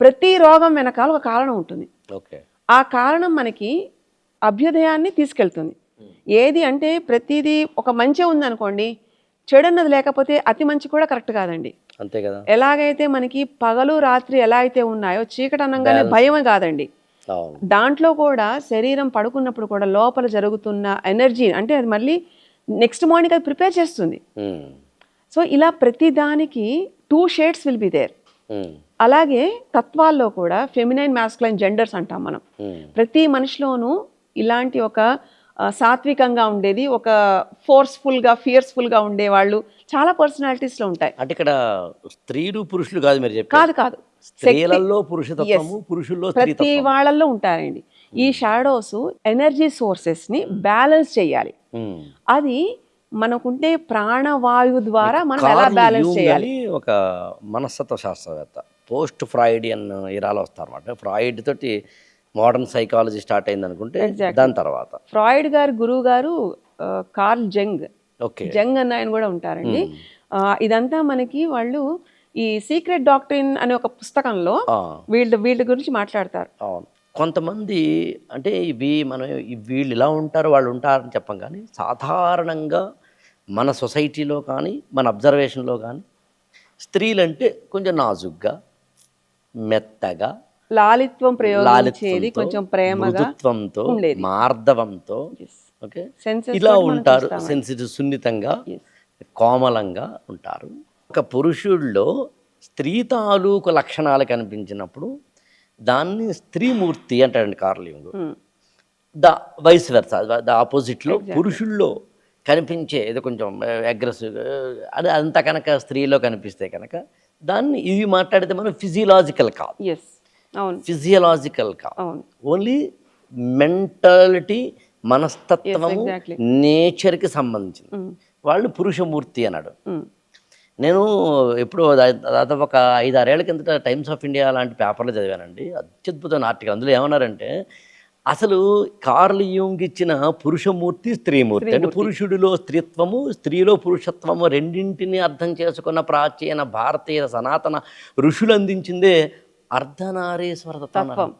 ప్రతి రోగం వెనకాల ఒక కారణం ఉంటుంది. ఆ కారణం మనకి అభ్యుదయాన్ని తీసుకెళ్తుంది. ఏది అంటే ప్రతిదీ ఒక మంచి ఉందనుకోండి చెడు అన్నది లేకపోతే అతి మంచి కూడా కరెక్ట్ కాదండి. అంతే కదా. ఎలాగైతే మనకి పగలు రాత్రి ఎలా అయితే ఉన్నాయో చీకటి అనగానే భయమే కాదండి. దాంట్లో కూడా శరీరం పడుకున్నప్పుడు కూడా లోపల జరుగుతున్న ఎనర్జీ అంటే అది మళ్ళీ నెక్స్ట్ మార్నింగ్ అది ప్రిపేర్ చేస్తుంది. సో ఇలా ప్రతి దానికి two shades will be there. అలాగే తత్వాల్లో కూడా ఫెమినైన్ మ్యాస్కులైన్ జెండర్స్ అంటాం మనం. ప్రతి మనిషిలోనూ ఇలాంటి ఒక సాత్వికంగా ఉండేది ఒక ఫోర్స్ఫుల్గా ఫియర్స్ఫుల్గా ఉండేవాళ్ళు చాలా పర్సనాలిటీస్లో ఉంటాయి. అంటే ఇక్కడ స్త్రీలు పురుషులు కాదు మీరు కాదు కాదు. స్త్రీలలో పురుషతత్వము పురుషుల్లో ప్రతి వాళ్ళల్లో ఉంటారండి ఈ షాడోస్ ఎనర్జీ సోర్సెస్ని బ్యాలెన్స్ చేయాలి. అది మనకుంటే ప్రాణవాయువు ద్వారా మనం ఎలా బ్యాలెన్స్ చేయాలి? ఒక మనస్తత్వ శాస్త్రవేత్త. పోస్ట్ ఫ్రాయిడియన్ ఇరాలో వస్తారన్నమాట. ఫ్రాయిడ్ తోటి మోడర్న్ సైకాలజీ స్టార్ట్ అయింది అనుకుంటే దాని తర్వాత. ఫ్రాయిడ్ గారి గురువు గారు కార్ల్ జంగ్. ఓకే. జంగ్ అన్న ఆయన కూడా ఉంటారండి. ఆ, ఇదంతా మనకి వాళ్ళు ఈ సీక్రెట్ డాక్టరీన్ అనే ఒక పుస్తకంలో వీళ్ళ వీళ్ళ గురించి మాట్లాడతారు. కొంతమంది అంటే ఇవి మనం వీళ్ళు ఇలా ఉంటారు వాళ్ళు ఉంటారని చెప్పం కానీ సాధారణంగా మన సొసైటీలో కానీ మన అబ్జర్వేషన్లో కానీ స్త్రీలంటే కొంచెం నాజుగ్గా మెత్తగా లాలిత్వం ప్రయోగించేది కొంచెం ఉండేది. మార్దవంతో ఓకే? ఇలా ఉంటారు సెన్సిటివ్ సున్నితంగా కోమలంగా ఉంటారు. ఒక పురుషుల్లో స్త్రీ తాలూకు లక్షణాలు కనిపించినప్పుడు దాన్ని స్త్రీమూర్తి అంటాడండి Carl Jung the vice versa the ఆపోజిట్లో పురుషుల్లో కనిపించే ఏదో కొంచెం అగ్రెసివ్ అది అంత కనుక స్త్రీలో కనిపిస్తే కనుక దాన్ని ఇవి మాట్లాడితే మనం ఫిజియలాజికల్ కాదు. ఫిజియలాజికల్ కాదు. ఓన్లీ మెంటాలిటీ మనస్తత్వము exactly. నేచర్కి సంబంధించింది. వాళ్ళు పురుషమూర్తి అన్నాడు. Mm. నేను ఎప్పుడు దాదాపు ఒక ఐదు ఆరేళ్ళ కిందట టైమ్స్ ఆఫ్ ఇండియా లాంటి పేపర్లో చదివానండి. అత్యద్భుతమైన ఆర్టికల్. అందులో ఏమన్నారంటే అసలు కార్ల్ యూంగ్ ఇచ్చిన పురుషమూర్తి స్త్రీమూర్తి. అంటే పురుషుడిలో స్త్రీత్వము స్త్రీలో పురుషత్వము రెండింటిని అర్థం చేసుకున్న ప్రాచీన భారతీయ సనాతన ఋషులు అందించిందే అర్ధనారీశ్వర తత్వం.